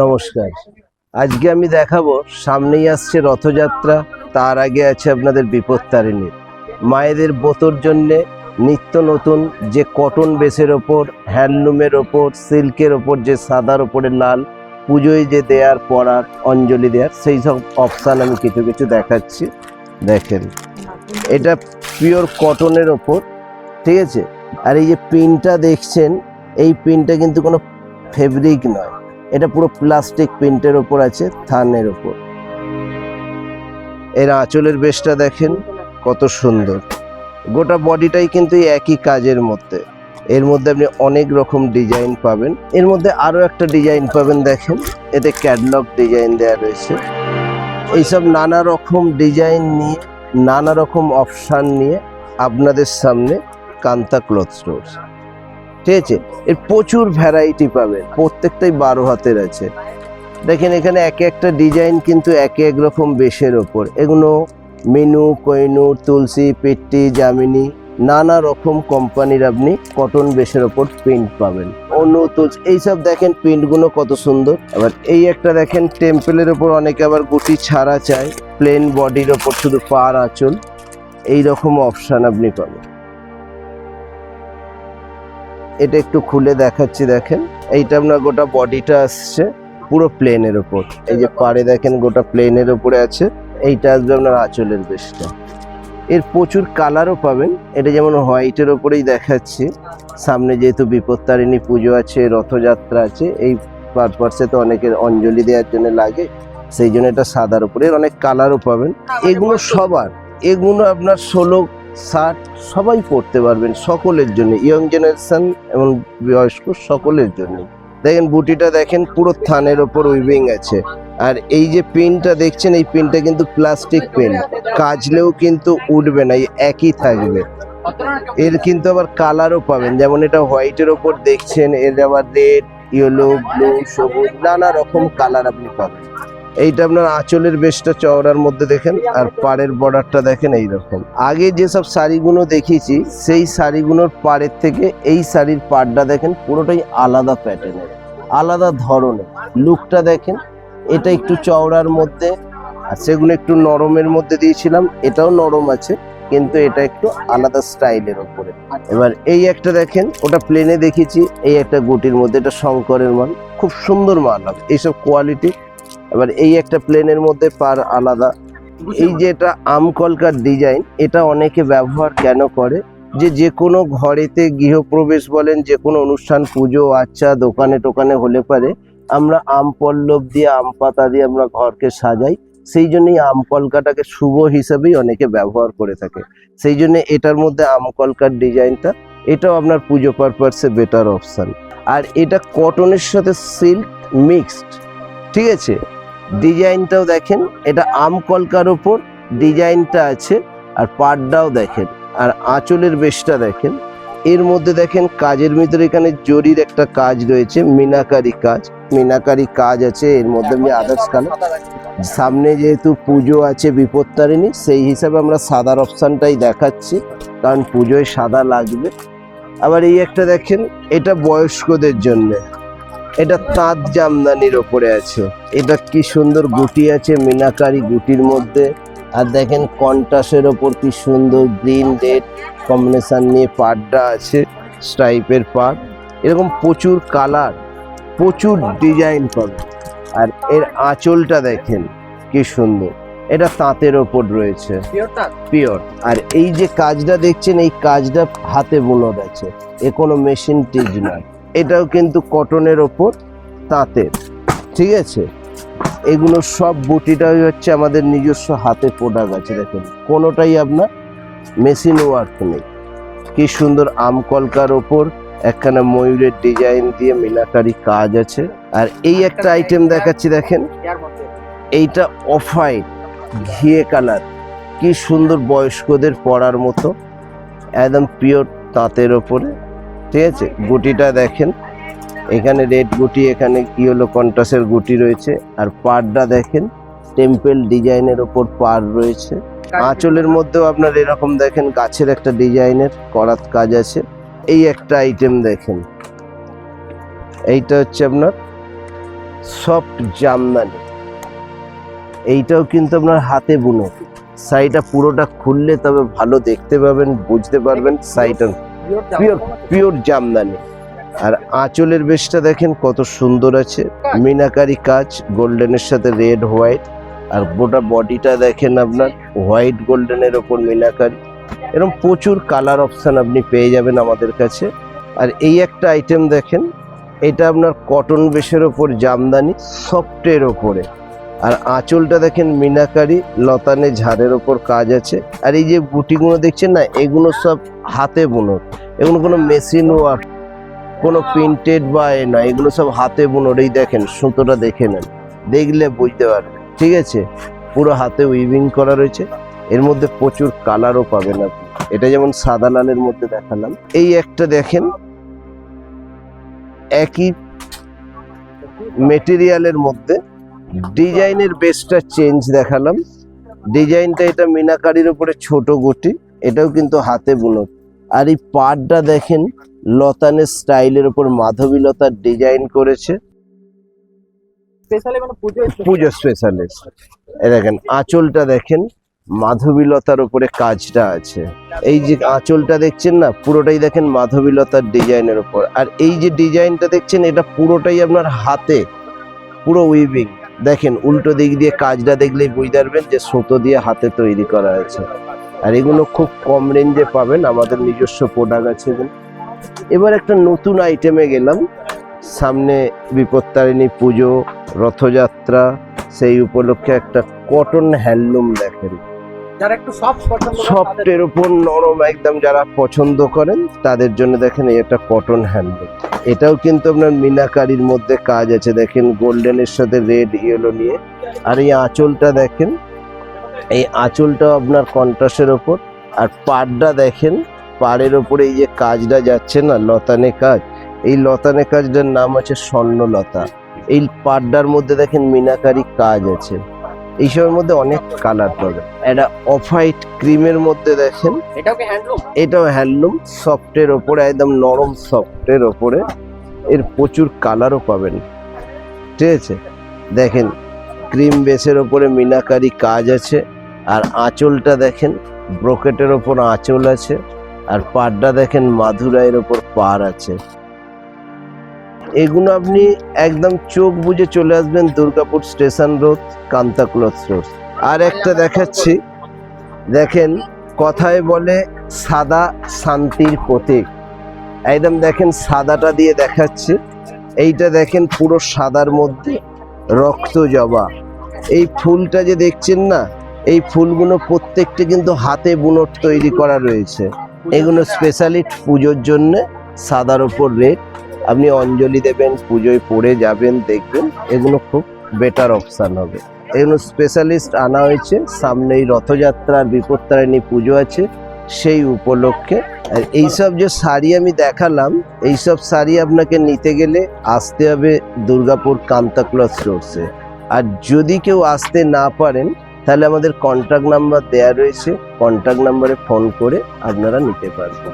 নমস্কার। আজকে আমি দেখাবো, সামনেই আসছে রথযাত্রা, তার আগে আছে আপনাদের বিপত্তারিণী। মায়েদের বোতর জন্যে নিত্য নতুন যে কটন বেসের ওপর, হ্যান্ডলুমের ওপর, সিল্কের ওপর যে সাদার ওপরে লাল, পুজোয় যে দেয়ার পরার, অঞ্জলি দেয়ার, সেই সব অপশান আমি কিছু কিছু দেখাচ্ছি। দেখেন, এটা পিওর কটনের ওপর, ঠিক আছে? আর এই যে পিনটা দেখছেন, এই পিনটা কিন্তু কোনো ফেব্রিক নয়। এটা পুরো প্লাস্টিক প্রিন্টের ওপর আছে, থানের ওপর। এর আঁচলের বেশটা দেখেন, কত সুন্দর। গোটা বডিটাই কিন্তু একই কাজের মধ্যে। এর মধ্যে আপনি অনেক রকম ডিজাইন পাবেন। এর মধ্যে আরও একটা ডিজাইন পাবেন, দেখেন। এতে ক্যাটলগ ডিজাইন দেওয়া রয়েছে। এইসব নানা রকম ডিজাইন নিয়ে, নানা রকম অপশান নিয়ে আপনাদের সামনে কান্তা ক্লথ স্টোর ঠিক আছে? এর প্রচুর ভ্যারাইটি পাবেন। প্রত্যেকটাই বারো হাতের আছে। দেখেন এখানে এক একটা ডিজাইন কিন্তু এক এক রকম বেশের ওপর। এগুলো মিনু কইনুর তুলসী, পিট্টি জামিনী নানা রকম কোম্পানির আপনি কটন বেশের ওপর প্রিন্ট পাবেন। অনু তুলসী, এইসব দেখেন প্রিন্টগুলো কত সুন্দর। আবার এই একটা দেখেন টেম্পেলের ওপর অনেকে আবার গুটি ছাড়া চায়। প্লেন বডির ওপর শুধু পার আঁচল। এই রকম অপশান আপনি পাবেন। এটা একটু খুলে দেখাচ্ছি দেখেন। এইটা আপনার গোটা বডিটা আসছে পুরো প্লেনের ওপর এই যে পাড়ে দেখেন গোটা প্লেনের ওপরে আছে। এইটা আসবে আপনার আঁচলের বেশটা এর প্রচুর কালারও পাবেন। এটা যেমন হোয়াইটের ওপরেই দেখাচ্ছি। সামনে যেহেতু বিপত্তারিণী পুজো আছে রথযাত্রা আছে এই পারপাসে তো অনেকের অঞ্জলি দেওয়ার জন্য লাগে। সেই জন্য এটা সাদার উপরে। অনেক কালারও পাবেন। এগুলো সবার। এগুলো আপনার ষোলো ষাট সবাই পড়তে পারবেন সকলের জন্য ইয়ং জেনারেশন এবং বয়স্ক সকলের জন্য। দেখেন বুটিটা দেখেন পুরো থানের ওপর উইভিং আছে। আর এই যে পেনটা দেখছেন, এই পেনটা কিন্তু প্লাস্টিক পেন কাজলেও কিন্তু উঠবে না একই থাকবে। এর কিন্তু আবার কালারও পাবেন, যেমন এটা হোয়াইটের ওপর দেখছেন, এর আবার রেড ইয়েলো ব্লু সবুজ, নানা রকম কালার আপনি পাবেন। এইটা আপনার আঁচলের বেশটা চওড়ার মধ্যে দেখেন, আর পাড়ের বর্ডারটা দেখেন এইরকম। আগে যেসব শাড়িগুলো দেখিয়েছি, সেই শাড়িগুলোর পাড়ের থেকে এই শাড়ির পাড়টা দেখেন, পুরোটাই আলাদা প্যাটার্নের আলাদা ধরনের। লুকটা দেখেন, এটা একটু চওড়ার মধ্যে, আর সেগুলো একটু নরমের মধ্যে দিয়েছিলাম, এটাও নরম আছে, কিন্তু এটা একটু আলাদা স্টাইলের ওপরে এবার এই একটা দেখেন, ওটা প্লেনে দেখেছি এই একটা গুটির মধ্যে, এটা শঙ্করের মাল, খুব সুন্দর মাল, এইসব কোয়ালিটি এবার এই একটা প্লেনের মধ্যে পার আলাদা। এই যে এটা আমকলকার ডিজাইন এটা অনেকে ব্যবহার কেন করে? যে যে কোনো ঘরেতে গৃহপ্রবেশ বলেন যে কোনো অনুষ্ঠান পুজো আচ্ছা দোকানে টোকানে হলে পারে আমরা আম পল্লব দিয়ে আম পাতা দিয়ে আমরা ঘরকে সাজাই। সেই জন্যই আম কলকাটাকে শুভ হিসাবেই অনেকে ব্যবহার করে থাকে। সেই জন্য এটার মধ্যে আম কলকার ডিজাইনটা এটাও আপনার পুজো পারপাসে বেটার অপশান আর এটা কটনের সাথে সিল্ক মিক্সড ঠিক আছে? ডিজাইনটাও দেখেন, এটা আম কলকার ওপর ডিজাইনটা আছে, আর পাড়টাও দেখেন, আর আঁচলের বেশটা দেখেন। এর মধ্যে দেখেন কাজের ভিতরে এখানে জরির একটা কাজ রয়েছে, মিনাকারি কাজ। মিনাকারি কাজ আছে, এর মধ্যে আমি আদার্স কালার সামনে যেহেতু পুজো আছে বিপত্তারিণী, সেই হিসাবে আমরা সাদার অপশানটাই দেখাচ্ছি, কারণ পুজোয় সাদা লাগবে। আবার এই একটা দেখেন, এটা বয়স্কদের জন্য। এটা তাঁত জামদানির ওপরে আছে। এটা কি সুন্দর গুটি আছে মিনাকারি গুটির মধ্যে। আর দেখেন কন্টাসের ওপর কি সুন্দর গ্রিন রেড কম্বিনেশন নিয়ে পাড়টা আছে স্ট্রাইপের পাড়। এরকম প্রচুর কালার প্রচুর ডিজাইন পাবে আর এর আঁচলটা দেখেন কি সুন্দর। এটা তাঁতের ওপর রয়েছে। পিওর আর এই যে কাজটা দেখছেন এই কাজটা হাতে বুনর আছে। এ কোনো মেশিন টিজ নয়। এটাও কিন্তু কটনের ওপর তাঁতের ঠিক আছে? এগুলো সব বুটিটাই হচ্ছে আমাদের নিজস্ব হাতে প্রোডাক্ট আছে দেখেন। কোনোটাই আপনার মেশিন ওয়ার্ক নেই। কি সুন্দর আম কলকার ওপর একখানা ময়ূরের ডিজাইন দিয়ে মিনাকারি কাজ আছে। আর এই একটা আইটেম দেখাচ্ছি দেখেন। এইটা অফ হোয়াইট ঘিয়ে কালার। কি সুন্দর বয়স্কদের পরার মতো একদম পিওর তাঁতের ওপরে। ঠিক আছে? গুটিটা দেখেন। এখানে রেড গুটি এখানে কি হলো? কন্টাসের গুটি রয়েছে। আর পাড়টা দেখেন টেম্পেল ডিজাইনের ওপর পাড় রয়েছে। আঁচলের মধ্যেও আপনার এরকম দেখেন গাছের একটা ডিজাইনের করাত কাজ আছে। এই একটা আইটেম দেখেন। এইটা হচ্ছে আপনার সফট জামদানি এইটাও কিন্তু আপনার হাতে বুনো। শাড়িটা পুরোটা খুললে তবে ভালো দেখতে পাবেন বুঝতে পারবেন শাড়িটা পিওর পিওর জামদানি আর আঁচলের বেশটা দেখেন কত সুন্দর আছে। মিনাকারি কাজ গোল্ডেনের সাথে রেড হোয়াইট। আর গোটা বডিটা দেখেন আপনার হোয়াইট গোল্ডেনের ওপর মিনাকারি। এরকম প্রচুর কালার অপশন আপনি পেয়ে যাবেন আমাদের কাছে। আর এই একটা আইটেম দেখেন এটা আপনার কটন বেশের ওপর জামদানি সফটের ওপরে। আর আঁচলটা দেখেন মিনাকারি, লতানে ঝাড়ের ওপর কাজ আছে। আর এই যে বুটিগুলো দেখছেন না, এগুলো সব হাতে বুনো। এগুলো কোনো মেশিন ওয়ার্ক কোনো প্রিন্টেড বা এ নয়, এগুলো সব হাতে বুনোর এই দেখেন, সুতোটা দেখে নেন। দেখলে বুঝতে পারবেন, ঠিক আছে? পুরো হাতে উইভিং করা রয়েছে। এর মধ্যে প্রচুর কালারও পাবেন আপনি। এটা যেমন সাদা লালের মধ্যে দেখালাম। এই একটা দেখেন, একই মেটেরিয়ালের মধ্যে ডিজাইনের বেসটা চেঞ্জ দেখালাম। ডিজাইনটা এটা মিনাকারির উপরে ছোট গুটি এটাও কিন্তু হাতে বুনো আর এই পাড়টা দেখেন লতানের স্টাইলের উপর মাধবী লতার ডিজাইন করেছে। পুজো স্পেশালিস্ট এই দেখেন আঁচলটা দেখেন মাধবীলতার উপরে কাজটা আছে। এই যে আঁচলটা দেখছেন না পুরোটাই দেখেন মাধবীলতার ডিজাইনের উপর। আর এই যে ডিজাইনটা দেখছেন এটা পুরোটাই আপনার হাতে পুরো উইভিং দেখেন, উল্টো দিক দিয়ে কাজটা দেখলেই বুঝতে পারবেন যে সুতো দিয়ে হাতে তৈরি করা হয়েছে। আর এগুলো খুব কম রেঞ্জে পাবেন, আমাদের নিজস্ব প্রোডাক্ট আছে এবার একটা নতুন আইটেমে গেলাম। সামনে বিপত্তারিণী পুজো, রথযাত্রা, সেই উপলক্ষে একটা কটন হ্যান্ডলুম দেখেন। যারা একটু সফট পছন্দ সফটের উপর নরম একদম যারা পছন্দ করেন, তাদের জন্য দেখেন একটা কটন হ্যান্ডলুম এটাও কিন্তু আপনার মিনাকারির মধ্যে কাজ আছে। দেখেন গোল্ডেনের সাথে রেড ইয়েলো নিয়ে। আর এই আঁচলটা দেখেন, এই আঁচলটাও আপনার কন্ট্রাস্টের ওপর আর পাড়টা দেখেন, পাড়ের ওপরে এই যে কাজটা যাচ্ছে না, লতানে কাজ। এই লতানে কাজটার নাম আছে স্বর্ণলতা। এই পাড়টার মধ্যে দেখেন মিনাকারি কাজ আছে। এইসবের মধ্যে অনেক কালার পাবে। একটা অফ হোয়াইট ক্রিমের মধ্যে দেখেন। এটাও কি হ্যান্ডলুম এটাও হ্যান্ডলুম সফটের ওপরে একদম নরম সফটের ওপরে। এর প্রচুর কালারও পাবেন। ঠিক আছে? দেখেন ক্রিম বেসের ওপরে মিনাকারি কাজ আছে। আর আঁচলটা দেখেন ব্রোকেটের ওপর আঁচল আছে। আর পাড়টা দেখেন মাধুরাইয়ের ওপর পাড় আছে। এগুলো আপনি একদম চোখ বুজে চলে আসবেন Durgapur station road Kanta cloth road. আর একটা দেখাচ্ছি। দেখেন, কথায় বলে সাদা শান্তির প্রতীক। একদম দেখেন, সাদাটা দিয়ে দেখাচ্ছে। এইটা দেখেন, পুরো সাদার মধ্যে রক্ত জবা। এই ফুলটা যে দেখছেন না, এই ফুলগুলো প্রত্যেকটা কিন্তু হাতে বুনট তৈরি করা রয়েছে। এগুলো স্পেশালি পুজোর জন্য সাদার ওপর রেট আপনি অঞ্জলি দেবেন, পুজোয় পড়ে যাবেন, দেখবেন এগুলো খুব বেটার অপশান হবে। এগুলো স্পেশালিস্ট আনা হয়েছে, সামনেই রথযাত্রার বিপত্তারিণী পুজো আছে, সেই উপলক্ষে। আর এইসব যে শাড়ি আমি দেখালাম, এইসব শাড়ি আপনাকে নিতে গেলে আসতে হবে দুর্গাপুর কান্তা ক্লথ স্টোরসে আর যদি কেউ আসতে না পারেন, তাহলে আমাদের কন্ট্যাক্ট নাম্বার দেয়া রয়েছে কন্ট্যাক্ট নাম্বারে ফোন করে আপনারা নিতে পারবেন।